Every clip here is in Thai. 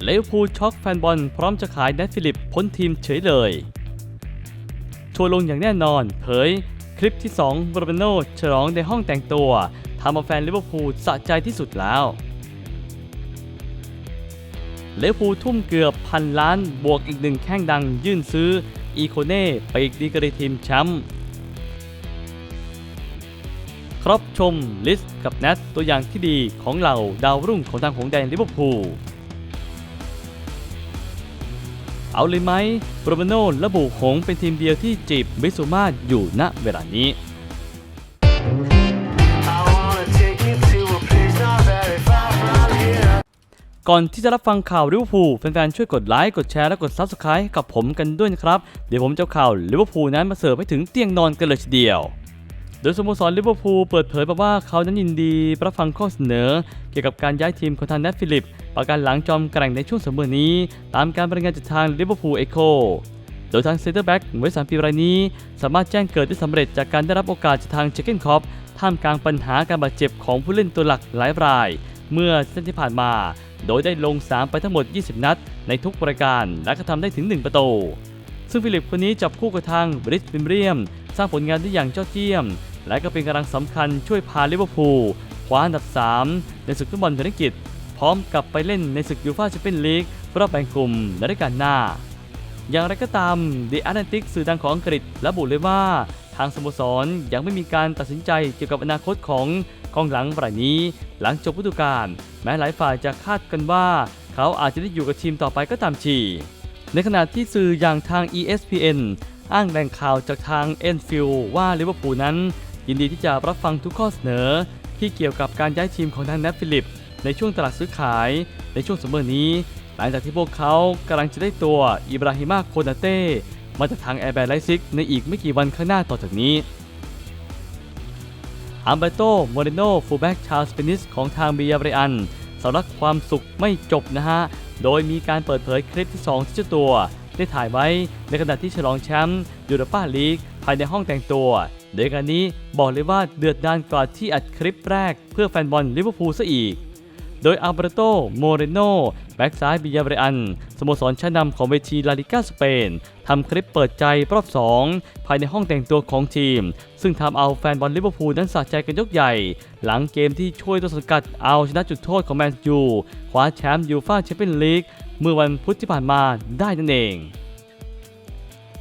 เลวพูช็อกแฟนบอลพร้อมจะขายแนทฟิลิปพ้นทีมเฉยเลยทัวร์ลงอย่างแน่นอน เผย คลิปที่2โรเบโนฉลองในห้องแต่งตัวทำเอาแฟนลิเวอร์พูลสะใจที่สุดแล้วเลวพูทุ่มเกือบพันล้านบวกอีกหนึ่งแข้งดังยื่นซื้ออีโคเน่ไปอีกดีกรีทีมแชมป์ครอบชมลิสกับแนทตัวอย่างที่ดีของเหล่าดาวรุ่งของทางหงแดงลิเวอร์พูล เอาเลยไหมโรเบโนระบุหงเป็นทีมเดียวที่จีบมิซูมาอยู่ณเวลานี้ก่อนที่จะรับฟังข่าวลิเวอร์พูลแฟนๆ ช่วยกดไลค์ กดแชร์ และกด Subscribe กับผมกันด้วยนะครับ เดี๋ยวผมจะเอาข่าวลิเวอร์พูลนั้นมาเสิร์ฟให้ถึงเตียงนอนกันเลยทีเดียว โดยสโมสรลิเวอร์พูลเปิดเผยมาว่าเขานั้นยินดีรับฟังข้อเสนอ เกี่ยวกับการย้ายทีมของทางแนทฟิลิป ประกันหลังจอมแกร่งในช่วงสมเมอนี้ ตามการบรายงานจากทางลิเวอร์พูลเอโคโดยทางเซนเตอร์แบ็กวัยสามปีรายนี้ สามารถแจ้งเกิดได้สำเร็จจากการได้รับโอกาสจากทางเจเกนคอปท่ามกลางปัญหาการบาดเจ็บของผู้เล่นตัวหลักหลายราย เมื่อเส้นที่ผ่านมา โดยได้ลง 3 ไปทั้งหมด 20 นัด ในทุกรายการและก็ทำได้ถึง 1 ประตูซึ่งฟิลิปคนนี้จับคู่กับทางบริสบิมเรียม สร้างผลงานได้อย่างยอดเยี่ยม และก็เป็นกำลังสำคัญช่วยพาลิเวอร์พูลคว้าอันดับ 3 ในศึกฟุตบอลเทนนิกิจ พร้อมกลับไปเล่นในศึกยูฟ่าแชมเปี้ยนลีกรอบแบ่งกลุ่มในฤดูกาลหน้า อย่างไรก็ตาม The Atlantic สื่อดังของอังกฤษระบุเลยว่าทางสโมสรยังไม่มีการตัดสินใจเกี่ยวกับอนาคตของกองหลังรายนี้ หลังจบฤดูกาลแม้หลายฝ่ายจะคาดกันว่า เขาอาจจะได้อยู่กับทีมต่อไปก็ตามทีในขณะที่สื่ออย่างทาง ESPN อ้างแหล่งข่าวจากทาง Enfield ว่าลิเวอร์พูลนั้น ยินดีที่จะรับฟังทุกข้อเสนอ ที่เกี่ยวกับการย้ายทีมของทางแนทฟิลิป ในช่วงตลาดซื้อขาย ในช่วงซัมเมอร์นี้ หลังจากที่พวกเขากำลังจะได้ตัวอิบราฮิมาโคนาเต้มาจากทางแอร์แบร์ไลซิกในอีกไม่กี่วันข้างหน้าต่อจากนี้อัมเบโตโมเรโนฟูลแบ็กชาวสเปนิสของทางเบียเรอันสำลักความสุขไม่จบนะฮะ โดยมีการเปิดเผยคลิปที่ 2 ที่เจ้าตัว ได้ถ่ายไว้ในขณะที่ฉลองแชมป์ยูโรปาลีกภายในห้องแต่งตัว โดยการนี้บอกเลยว่าเดือดดานกว่าที่อัดคลิปแรกเพื่อแฟนบอลลิเวอร์พูลซะอีก โดยอัลเบรโต โมเรโน แบ็กซ้ายบิยาเบรอัน สโมสรชั้นนำของเวทีลาลิก้าสเปนทำคลิปเปิดใจรอบ 2 ภายในห้องแต่งตัวของทีม ซึ่งทำเอาแฟนบอลลิเวอร์พูลนั้นสะใจกันยกใหญ่ หลังเกมที่ช่วยตัวสกัดเอาชนะจุดโทษของแมนยูคว้าแชมป์ยูฟ่าแชมเปี้ยนลีกเมื่อวันพุธที่ผ่านมาได้นั่นเอง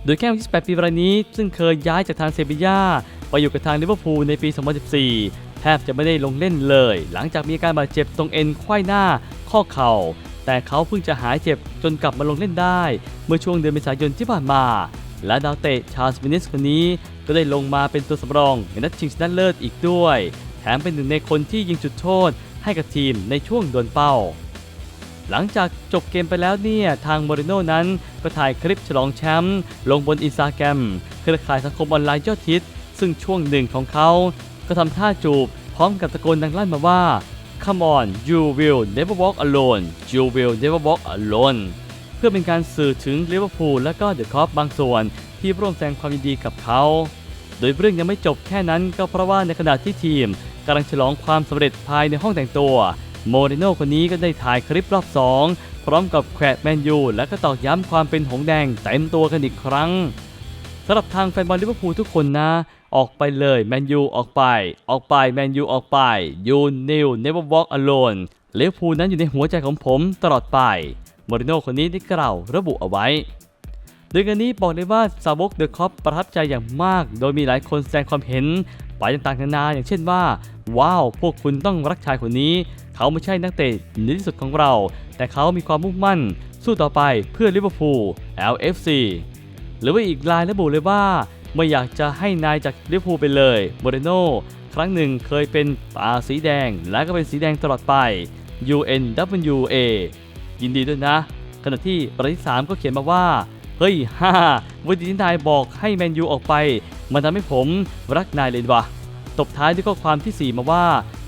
โดยแค่28 ปีรายนี้ซึ่งเคยย้ายจากทางเซบีย่าไปอยู่กับทางลิเวอร์พูลในปี 2014 แทบจะไม่ได้ลงเล่นเลย หลังจากมีอาการบาดเจ็บตรงเอ็นไขว้หน้าข้อเข่า แต่เขาเพิ่งจะหายเจ็บจนกลับมาลงเล่นได้ เมื่อช่วงเดือนเมษายนที่ผ่านมา และดาวเตะชาร์ลส์วินิสคนนี้ ก็ได้ลงมาเป็นตัวสำรองในนัดชิงชนะเลิศอีกด้วย แถมเป็นหนึ่งในคนที่ยิงจุดโทษให้กับทีมในช่วงดวลเป้า หลังจากจบเกมไปแล้วเนี่ย ทางโมริโน่นั้นก็ถ่ายคลิปฉลองแชมป์ลงบนอินสตาแกรมเครือข่ายสังคมออนไลน์ยอดฮิต ซึ่งช่วงหนึ่งของเขา ก็ทำท่าจูบ พร้อมกับตะโกนดังลั่นมาว่า Come on you will never walk alone you will never walk alone เพื่อเป็นการสื่อถึงลิเวอร์พูลและก็เดอะคอปบางส่วนที่ร่วมแสดงความยินดีกับเขา โดยเรื่องยังไม่จบแค่นั้นก็เพราะว่าในขณะที่ทีมกำลังฉลองความสำเร็จภายในห้องแต่งตัว โมเรโนคนนี้ก็ได้ถ่ายคลิปรอบ 2 พร้อมกับแขวะแมนยูและก็ตอกย้ำความเป็นหงสแดงเต็มตัวกันอีกครั้งสำหรับทางแฟนบอลลิเวอร์พูลทุกคนนะ ออกไปเลยแมนยูออกไป ออกไปแมนยูออกไปยูนิว never walk alone ลิเวอร์พูลนั้นอยู่ในหัวใจของผมตลอดไปโมเรโนคนนี้ได้กล่าวระบุเอาไว้โดยงานนี้บอกเลยว่าสาวกเดอะคอปประทับใจอย่างมาก โดยมีหลายคนแสดงความเห็นไปต่างๆนานาอย่างเช่นว่า ว้าว พวกคุณต้องรักชายคนนี้ เขาไม่ใช่นักเตะในที่สุดของเรา แต่เขามีความมุ่งมั่น สู้ต่อไปเพื่อลิเวอร์พูล LFC หรือว่าอีกรายระบุเลยว่า ไม่อยากจะให้นายจากลิเวอร์พูลไปเลยโมเรโนครั้งหนึ่งเคยเป็นตาสีแดงและก็เป็นสีแดงตลอดไป UNWA ยินดีด้วยนะ ขณะที่ประที่ 3 ก็เขียนมาว่า เฮ้ยฮ่าวันที่นายบอกให้แมนยูออกไป มันทำให้ผมรักนายเลยวะตบท้ายด้วยข้อความทีสี่4 มาว่า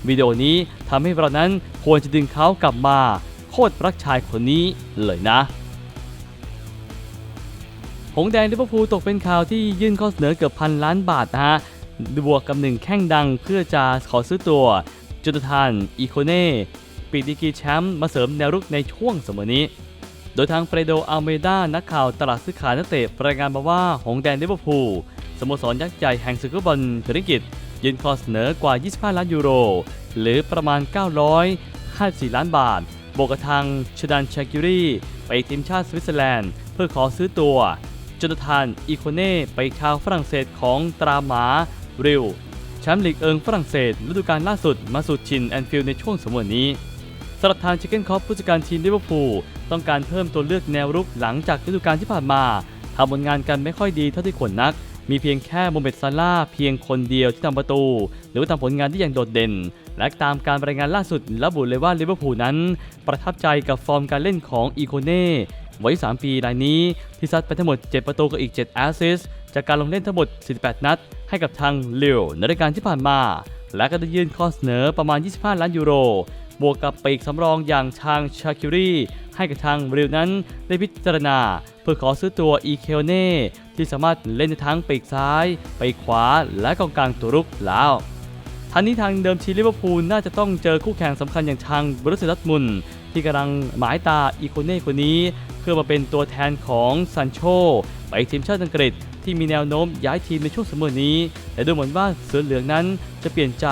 วิดีโอนี้ทำให้เรานั้นควรจะดึงเขากลับมา โคตรรักชายคนนี้เลยนะ หงแดงลิเวอร์พูลตกเป็นข่าวที่ยื่นข้อเสนอเกือบพันล้านบาทนะฮะ บวกกับหนึ่งแข้งดังเพื่อจะขอซื้อตัว จุดทาน อีโคเน่ปีดีกีแชมป์มาเสริมแนวรุกในช่วงสมอนี้ โดยทางเฟรโดอัลเมดานักข่าวตลาดซื้อขายนักเตะรายงานมาว่าหงแดงลิเวอร์พูลสโมสรยักษ์ใหญ่แห่งศึกฟุตบอลธุรกิจ ยื่นข้อเสนอกว่า 25 ล้านยูโร หรือประมาณ 954 ล้านบาท บวกกับทางชดันชากิรีไปทีมชาติสวิตเซอร์แลนด์ เพื่อขอซื้อตัวจนทานอีโคเน่ไปชาวฝรั่งเศสของตราหมาริวแชมป์ลีกเอิงฝรั่งเศสฤดูกาลล่าสุดมาสู่ชินแอนฟิลด์ในช่วงสมวนนี้สำหรับทางชิคเก้นคอปผู้จัดการทีมลิเวอร์พูลต้องการเพิ่มตัวเลือกแนวรุกหลังจากฤดูกาลที่ผ่านมาทำผลงานกันไม่ค่อยดีเท่าที่ควรนัก มีเพียงแค่โมเมดซาร่าเพียงคนเดียวที่ทำประตู หรือว่าทำผลงานที่ยังโดดเด่น และตามการรายงานล่าสุดระบุเลยว่าลิเวอร์พูลนั้น ประทับใจกับฟอร์มการเล่นของอีโคเน่วัย3ปีรายนี้ ที่ซัดไปทั้งหมด 7 ประตูกับอีก 7 แอสซิสจากการลงเล่นทั้งหมด 48 นัด ให้กับทางเลวในรายการที่ผ่านมา และก็ได้ยื่นข้อเสนอประมาณ 25 ล้านยูโร บวกกับปีกสำรองอย่างทางชาคิรีให้กับทางริวนั้นได้พิจารณา เพื่อขอซื้อตัวอีเคอเน่ที่สามารถเล่นในทั้งปีกซ้ายปีกขวาและกองกลางตัวรุกแล้วทันนี้ทางเดิมทีลิเวอร์พูลน่าจะต้องเจอคู่แข่งสำคัญอย่างทางบรุสเซยดัตมุนที่กำลังหมายตาอีโคเน่คนนี้ เพื่อมาเป็นตัวแทนของซันโชไปทีมชาติอังกฤษที่มีแนวโน้มย้ายทีมในช่วงเสมอนี้แต่ดูเหมือนว่าเสือเหลืองนั้นจะเปลี่ยนใจ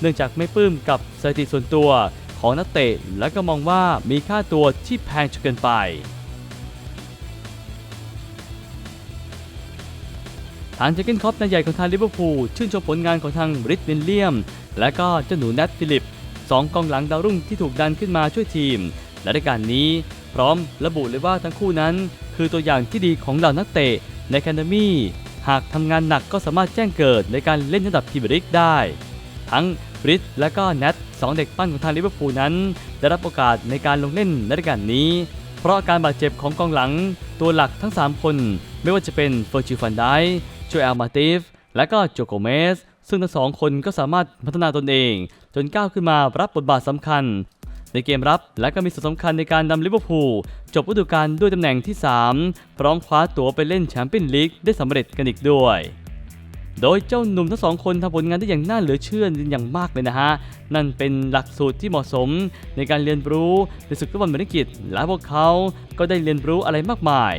เนื่องจากไม่ปลื้มกับสถิติส่วนตัว ของนักเตะ และก็มองว่ามีค่าตัวที่แพงจนเกินไป ทางเจเกนคอปนายใหญ่ของทางลิเวอร์พูลชื่นชมผลงานของทางบริสเวิเลียม และก็เจ้าหนูแนทฟิลิปสองกองหลังดาวรุ่งที่ถูกดันขึ้นมาช่วยทีม และในการนี้พร้อมระบุเลยว่าทั้งคู่นั้น คือตัวอย่างที่ดีของเหล่านักเตะในแคนดมี่หากทำงานหนักก็สามารถแจ้งเกิดในการเล่นระดับพรีเมียร์ลีกได้ ทั้ง ริสและก็แนทสองเด็กปั้นของทางลิเวอร์พูลนั้น ได้รับโอกาสในการลงเล่นในรายการนี้ เพราะอาการบาดเจ็บของกองหลังตัวหลักทั้ง 3 คน ไม่ว่าจะเป็นเฟอร์จิฟันไดโจเอลมาติฟและก็โจโกเมส ซึ่งทั้งสองคนก็สามารถพัฒนาตนเอง จนก้าวขึ้นมารับบทบาทสำคัญ ในเกมรับและก็มีส่วนสำคัญในการนำลิเวอร์พูลจบฤดูกาลด้วยตำแหน่งที่ 3 พร้อมคว้าตั๋วไปเล่นแชมเปี้ยนลีกได้สำเร็จกันอีกด้วย โดยเจ้าหนุ่มทั้งสองคนทำผลงานได้อย่างน่าเหลือเชื่ออย่างมากเลยนะฮะ นั่นเป็นหลักสูตรที่เหมาะสมในการเรียนรู้ในศึกฟุตบอลเมริกิจและพวกเขาก็ได้เรียนรู้อะไรมากมาย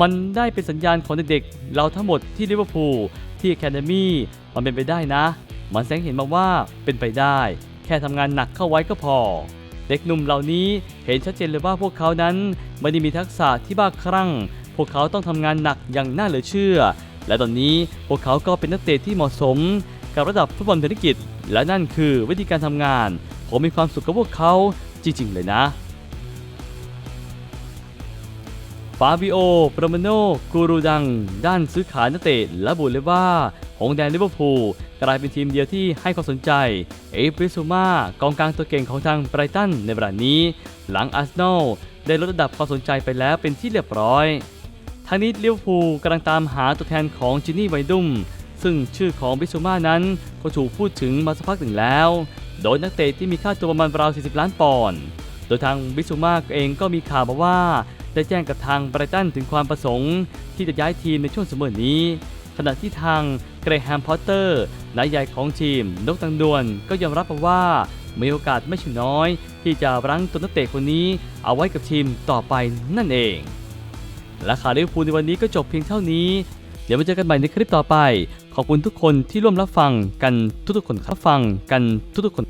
มันได้เป็นสัญญาณของเด็กๆเราทั้งหมดที่ลิเวอร์พูลที่แคนามีมันเป็นไปได้นะ มันแสงเห็นมาว่าเป็นไปได้ แค่ทำงานหนักเข้าไว้ก็พอ เด็กหนุ่มเหล่านี้เห็นชัดเจนเลยว่าพวกเขานั้นไม่ได้มีทักษะที่บ้าคลั่ง พวกเขาต้องทำงานหนักอย่างน่าเหลือเชื่อ และตอนนี้พวกเขาก็เป็นนักเตะที่เหมาะสม กับระดับฟุตบอลธุรกิจ และนั่นคือวิธีการทำงาน ผมมีความสุขกับพวกเขาจริง ๆ เลยนะฟาบิโอ ปรมาโน กูรูดัง ด้านซื้อขายนักเตะระบุเลยว่า หงแดงลิเวอร์พูลกลายเป็นทีมเดียวที่ให้ความสนใจ เอฟริซูมากองกลางตัวเก่งของทางไบรตันในเวลานี้ หลังอาร์เซนอลได้ลดระดับความสนใจไปแล้วเป็นที่เรียบร้อย ทางนี้ลิเวอร์พูลกำลังตามหาตัวแทนของจินนี่ไวดุมซึ่งชื่อของบิซูมานั้นก็ถูกพูดถึงมาสักพักหนึ่งแล้ว โดยนักเตะที่มีค่าตัวประมาณราว 40 ล้านปอนด์ โดยทางบิซูมาเองก็มีข่าวมาว่า ได้แจ้งกับทางไบรตันถึงความประสงค์ ที่จะย้ายทีมในช่วงสมอนี้ ขณะที่ทางเกรแฮมพอตเตอร์นายใหญ่ของทีม นกตังดวนก็ยอมรับมาว่ามีโอกาสไม่ใช่น้อย ที่จะรั้งตัวนักเตะคนนี้เอาไว้กับทีมต่อไปนั่นเอง และข่าวลิเวอร์พูลในวันนี้ก็จบเพียงเท่านี้ เดี๋ยวมาเจอกันใหม่ในคลิปต่อไป ขอบคุณทุกคนที่ร่วมรับฟังกันทุกๆคนครับฟังกันทุกๆคน